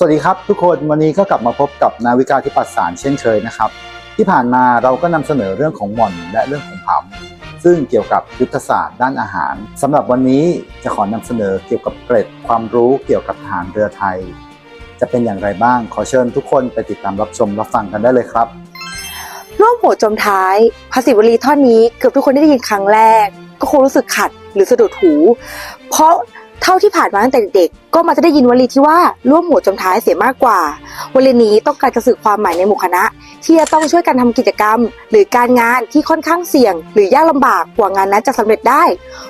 สวัสดีครับทุกคนวันนี้ก็กลับมาพบกับนาวิกาที่ปัสสารเช่นเคยนะครับ ที่ผ่านมาเราก็นำเสนอเรื่องของหม่อนและเรื่องของผำซึ่งเกี่ยวกับยุทธศาสตร์ด้านอาหารสำหรับวันนี้จะขอนำเสนอเกี่ยวกับเกร็ดความรู้เกี่ยวกับทหารเรือไทย จะเป็นอย่างไรบ้างขอเชิญทุกคนไปติดตามรับชมรับฟังกันได้เลยครับร่วมหัวจมท้ายภาษีวลีท่อนนี้เกือบทุกคนได้ยินครั้งแรก ก็คงรู้สึกขัดหรือสะดุดหู เพราะ ท่าที่ผ่านมาตั้งแต่เด็กๆก็มาจะได้ยินวลีที่ว่าร่วมหัวจมท้ายเสียมากกว่า วลีนี้ต้องการจะสื่อความหมายในหมู่คณะ ที่จะต้องช่วยกันทำกิจกรรม หรือการงานที่ค่อนข้างเสี่ยง หรือยากลำบากกว่างานนั้นจะสำเร็จได้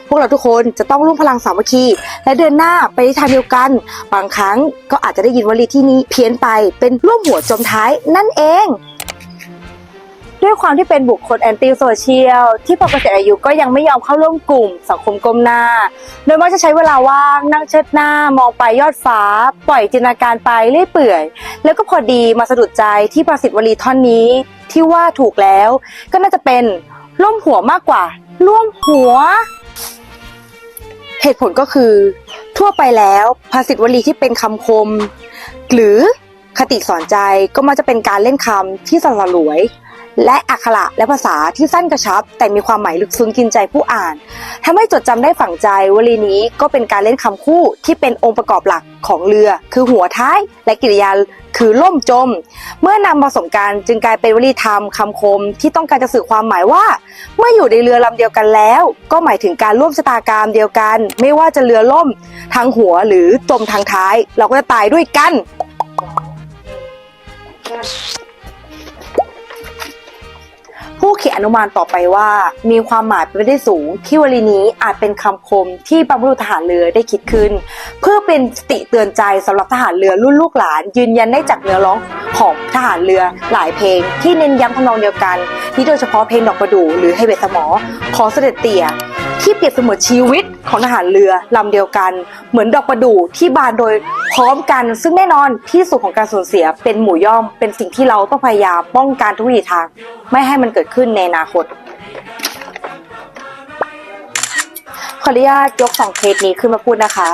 พวกเราทุกคนจะต้องร่วมพลังสามัคคี และเดินหน้าไปในทางเดียวกัน บางครั้งก็อาจจะได้ยินวลีที่นี้เพี้ยนไปเป็นร่วมหัวจมท้ายนั่นเอง ด้วยความที่เป็นบุคคลแอนตี้โซเชียลที่พอเกษียณอายุก็ยังไม่ยอมเข้าร่วมกลุ่ม สังคมก้มหน้า โดยมักจะใช้เวลาว่างนั่งเชิดหน้ามองไปยอดฟ้า ปล่อยจินตนาการไปเรื่อยเปื่อย แล้วก็พอดีมาสะดุดใจที่ประสิทธิ์วลีท่อนนี้ ที่ว่าถูกแล้ว ก็น่าจะเป็นร่วมหัวมากกว่า ร่วมหัว เหตุผลก็คือ ทั่วไปแล้วภาษิตวลีที่เป็นคำคม หรือคติสอนใจก็มักจะเป็นการเล่นคำที่สละหลวย และอักขระและภาษาที่สั้นกระชับ แต่มีความหมายลึกซึ้งกินใจผู้อ่านทำให้จดจำได้ฝังใจวลีนี้ก็เป็นการเล่นคำคู่ที่เป็นองค์ประกอบหลักของเรือ คือหัวท้าย และกิริยาคือล่มจม เมื่อนำผสมกันจึงกลายเป็นวลีธรรมคำคม ที่ต้องการจะสื่อความหมายว่า เมื่ออยู่ในเรือลำเดียวกันแล้ว ก็หมายถึงการร่วมชะตากรรมเดียวกัน ไม่ว่าจะเรือล่มทางหัวหรือจมทางท้าย เราก็จะตายด้วยกัน ยอนุมานต่อไปว่า มีความหมายเป็นไปได้สูง ที่วลีนี้อาจเป็นคำคมที่บรรพบุรุษทหารเรือได้คิดขึ้น เพื่อเป็นสติเตือนใจสำหรับทหารเรือรุ่นลูกหลาน ยืนยันได้จากเนื้อร้องของทหารเรือหลายเพลง ที่เน้นย้ำทำนองเดียวกันที่โดยเฉพาะเพลงดอกประดู่หรือให้เบสมอ ขอเสด็จเตี่ย ที่เปรียบเสมือนชีวิตของทหารเรือลำเดียวกัน เหมือนดอกประดู่ที่บานโดยพร้อมกัน ซึ่งแน่นอนที่สุดของการสูญเสียเป็นหมู่ย่อม เป็นสิ่งที่เราต้องพยายามป้องกันทุกวิถีทาง ไม่ให้มันเกิดขึ้นในอนาคต ขออนุญาตยกสองเคสนี้ขึ้นมาพูดนะคะ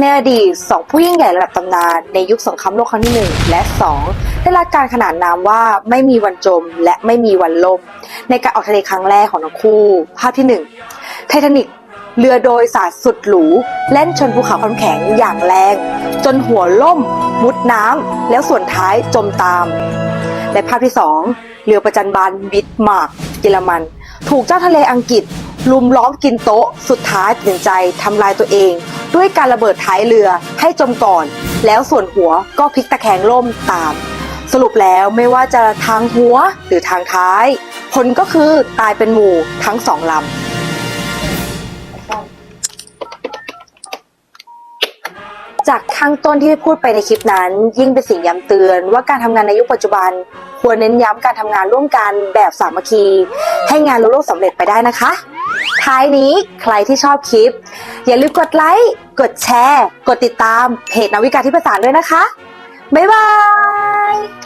ในอดีตสองผู้ยิ่งใหญ่ระดับตำนานในยุคสงครามโลกครั้งที่หนึ่งและสองได้รับการขนานนามว่าไม่มีวันจมและไม่มีวันล่ม ในการออกทะเลครั้งแรกของทั้งคู่ ภาพที่หนึ่ง ททานิกเรือโดยสารสุดหรูแล่นชนภูเขาความแข็งอย่างแรง จนหัวล่ม มุดน้ำแล้วส่วนท้ายจมตาม และภาพที่สองเรือประจันบานบิดมาร์กเยอรมัน ถูกเจ้าทะเลอังกฤษ ลุมล้อมกินโต๊ะ สุดท้ายตัดสินใจทำลายตัวเอง ด้วยการระเบิดท้ายเรือให้จมก่อน แล้วส่วนหัวก็พลิกตะแคงล่มตาม สรุปแล้วไม่ว่าจะทางหัวหรือทางท้าย ผลก็คือตายเป็นหมู่ทั้งสองลำ จากข้างต้นที่พูดไปในคลิปนั้น ยิ่งเป็นสิ่งย้ำเตือน ว่าการทำงานในยุคปัจจุบัน ควรเน้นย้ำการทำงานร่วมกันแบบสามัคคี ให้งานลุล่วงสำเร็จไปได้นะคะ ท้ายนี้ใครที่ชอบคลิป อย่าลืมกดไลค์กดแชร์ กดติดตามเพจนาวิกาที่ประสานด้วยนะคะ บ๊ายบาย